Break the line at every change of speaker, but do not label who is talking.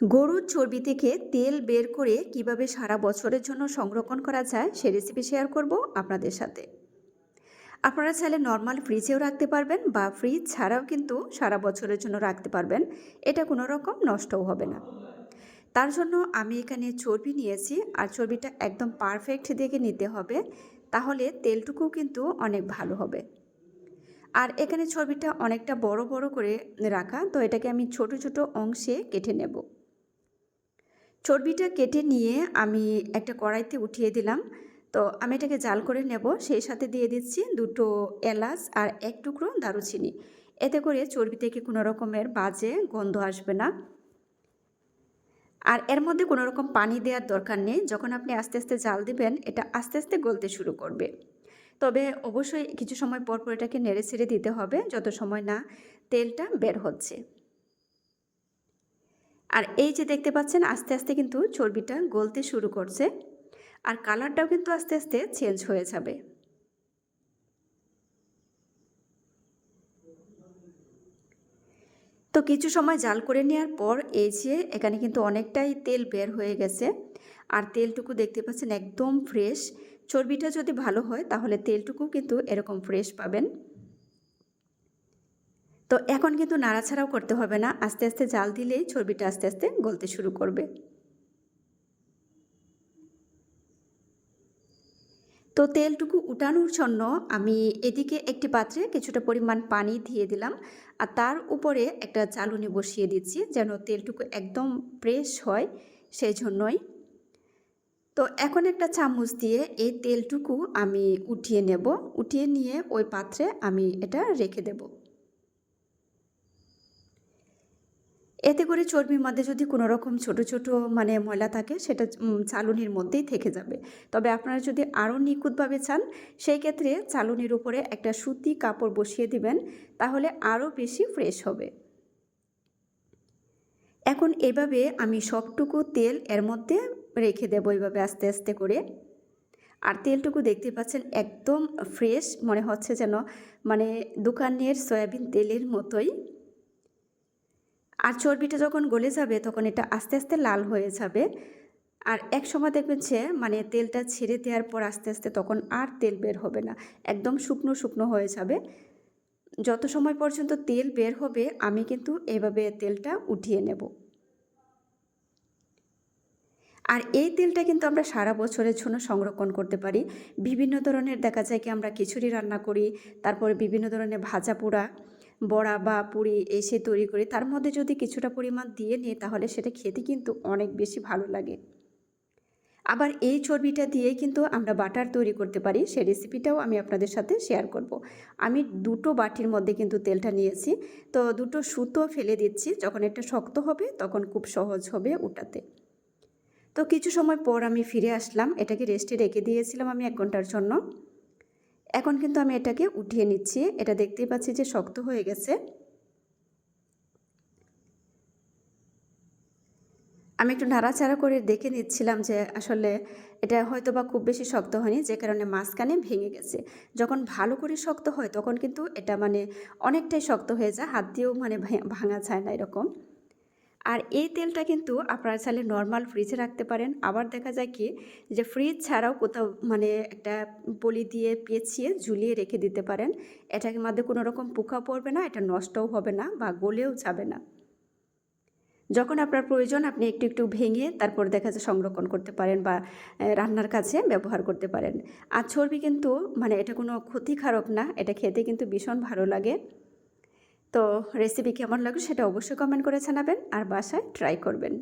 গরুর চর্বি থেকে তেল বের করে কীভাবে সারা বছরের জন্য সংরক্ষণ করা যায় সে রেসিপি শেয়ার করব আপনাদের সাথে। আপনারা চাইলে নর্মাল ফ্রিজেও রাখতে পারবেন বা ফ্রিজ ছাড়াও কিন্তু সারা বছরের জন্য রাখতে পারবেন, এটা কোনো রকম নষ্টও হবে না। তার জন্য আমি এখানে চর্বি নিয়েছি, আর চর্বিটা একদম পারফেক্ট দেখে নিতে হবে, তাহলে তেলটুকুও কিন্তু অনেক ভালো হবে। আর এখানে চর্বিটা অনেকটা বড় বড় করে রাখা, তো এটাকে আমি ছোট ছোট অংশে কেটে নেব। চর্বিটা কেটে নিয়ে আমি একটা কড়াইতে উঠিয়ে দিলাম। তো আমি এটাকে জাল করে নেব। সেই সাথে দিয়ে দিচ্ছি দুটো এলাচ আর এক টুকরো দারুচিনি। এতে করে চর্বি থেকে কোনো রকমের বাজে গন্ধ আসবে না। আর এর মধ্যে কোনো রকম পানি দেওয়ার দরকার নেই। যখন আপনি আস্তে আস্তে জাল দিবেন, এটা আস্তে আস্তে গলতে শুরু করবে। তবে অবশ্যই কিছু সময় পর পর এটাকে নেড়ে ছেড়ে দিতে হবে। যত সময় না তেলটা বের হচ্ছে। আর এই যে দেখতে পাচ্ছেন, আস্তে আস্তে কিন্তু চর্বিটা গলতে শুরু করছে আর কালারটাও কিন্তু আস্তে আস্তে চেঞ্জ হয়ে যাবে। তো কিছু সময় জাল করে নেওয়ার পর এই যে এখানে কিন্তু অনেকটাই তেল বের হয়ে গেছে আর তেলটুকু দেখতে পাচ্ছেন একদম ফ্রেশ। চর্বিটা যদি ভালো হয় তাহলে তেলটুকু কিন্তু এরকম ফ্রেশ পাবেন। তো এখন কিন্তু নাড়াছাড়াও করতে হবে না। আস্তে আস্তে জাল দিলেই চর্বিটা আস্তে আস্তে গলতে শুরু করবে। তো তেলটুকু উঠানোর জন্য আমি এদিকে একটি পাত্রে কিছুটা পরিমাণ পানি দিয়ে দিলাম আর তার উপরে একটা চালুনি বসিয়ে দিচ্ছি যেন তেলটুকু একদম ফ্রেশ হয় সেই জন্যই। তো এখন একটা চামচ দিয়ে এই তেলটুকু আমি উঠিয়ে নেব। উঠিয়ে নিয়ে ওই পাত্রে আমি এটা রেখে দেবো। এতে করে চর্বির মধ্যে যদি কোনো রকম ছোট ছোট মানে ময়লা থাকে, সেটা চালুনির মধ্যেই থেকে যাবে। তবে আপনারা যদি আরও নিখুঁতভাবে চান, সেই ক্ষেত্রে চালুনির উপরে একটা সুতি কাপড় বসিয়ে দিবেন, তাহলে আরও বেশি ফ্রেশ হবে। এখন এভাবে আমি সবটুকু তেল এর মধ্যে রেখে দেবো এইভাবে আস্তে আস্তে করে। আর তেলটুকু দেখতে পাচ্ছেন একদম ফ্রেশ মনে হচ্ছে যেন মানে দোকানের সয়াবিন তেলের মতোই। আর চর্বিটা যখন গলে যাবে, তখন এটা আস্তে আস্তে লাল হয়ে যাবে। আর এক সময় দেখবেন যে মানে তেলটা ছেড়ে দেওয়ার পর আস্তে আস্তে তখন আর তেল বের হবে না। একদম শুকনো শুকনো হয়ে যাবে। যত সময় পর্যন্ত তেল বের হবে, আমি কিন্তু এভাবে তেলটা উঠিয়ে নেব। আর এই তেলটা কিন্তু আমরা সারা বছরের জন্য সংরক্ষণ করতে পারি। বিভিন্ন ধরনের দেখা যায় কি আমরা খিচুড়ি রান্না করি, তারপরে বিভিন্ন ধরনের ভাজা পোড়া বড়া বা পুরি এসে তৈরি করি। তার মধ্যে যদি কিছুটা পরিমাণ দিয়ে নিই, তাহলে সেটা খেতে কিন্তু অনেক বেশি ভালো লাগে। আবার এই চর্বিটা দিয়ে কিন্তু আমরা বাটার তৈরি করতে পারি। সেই রেসিপিটাও আমি আপনাদের সাথে শেয়ার করব। আমি দুটো বাটির মধ্যে কিন্তু তেলটা নিয়েছি। তো দুটো সুতো ফেলে দিচ্ছি। যখন এটা শক্ত হবে, তখন খুব সহজ হবে উঠাতে তো কিছু সময় পর আমি ফিরে আসলাম। এটাকে রেস্টে রেখে দিয়েছিলাম আমি এক ঘণ্টার জন্য। এখন কিন্তু আমি এটাকে উঠিয়ে নিচ্ছি। এটা দেখতেই পাচ্ছি যে শক্ত হয়ে গেছে। আমি একটু নাড়াচাড়া করে দেখে নিচ্ছিলাম যে আসলে এটা হয়তো বা খুব বেশি শক্ত হয়নি, যে কারণে মাঝখানে ভেঙে গেছে। যখন ভালো করে শক্ত হয়, তখন কিন্তু এটা মানে অনেকটাই শক্ত হয়ে যায়। হাত দিয়েও মানে ভাঙা যায় না এরকম। আর এই তেলটা কিন্তু আপনারা চাইলে নর্মাল ফ্রিজে রাখতে পারেন। আবার দেখা যায় কি যে ফ্রিজ ছাড়াও কোথাও মানে একটা পলি দিয়ে পেঁচিয়ে ঝুলিয়ে রেখে দিতে পারেন। এটার মধ্যে কোনো রকম পোকা পড়বে না, এটা নষ্টও হবে না বা গলেও যাবে না। যখন আপনার প্রয়োজন, আপনি একটু একটু ভেঙে তারপর দেখা যায় সংরক্ষণ করতে পারেন বা রান্নার কাছে ব্যবহার করতে পারেন। আর চর্বি কিন্তু মানে এটা কোনো ক্ষতিকারক না, এটা খেতে কিন্তু ভীষণ ভালো লাগে। তো রেসিপি কেমন লাগল সেটা অবশ্যই কমেন্ট করে জানাবেন আর বাসায় ট্রাই করবেন।